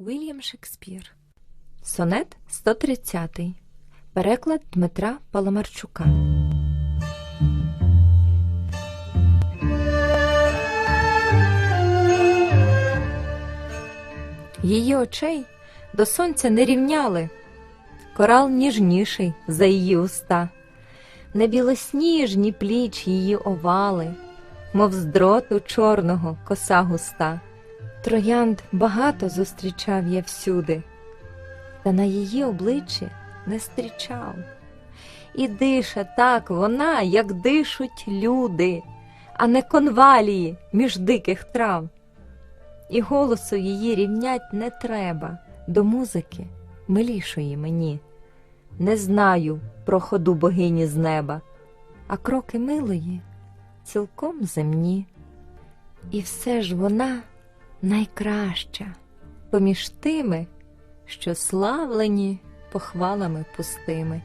Вільям Шекспір. Сонет 130. Переклад Дмитра Паламарчука. Її очей до сонця не рівняли. Корал ніжніший за її уста, не білосніжні пліч її овали, мов з дроту чорного коса густа. Троянд багато зустрічав я всюди, та на її обличчі не зустрічав. І дише так вона, як дишуть люди, а не конвалії між диких трав. І голосу її рівнять не треба до музики милішої мені. Не знаю про ходу богині з неба, а кроки милої цілком земні. І все ж вона найкраща поміж тими, що славлені похвалами пустими.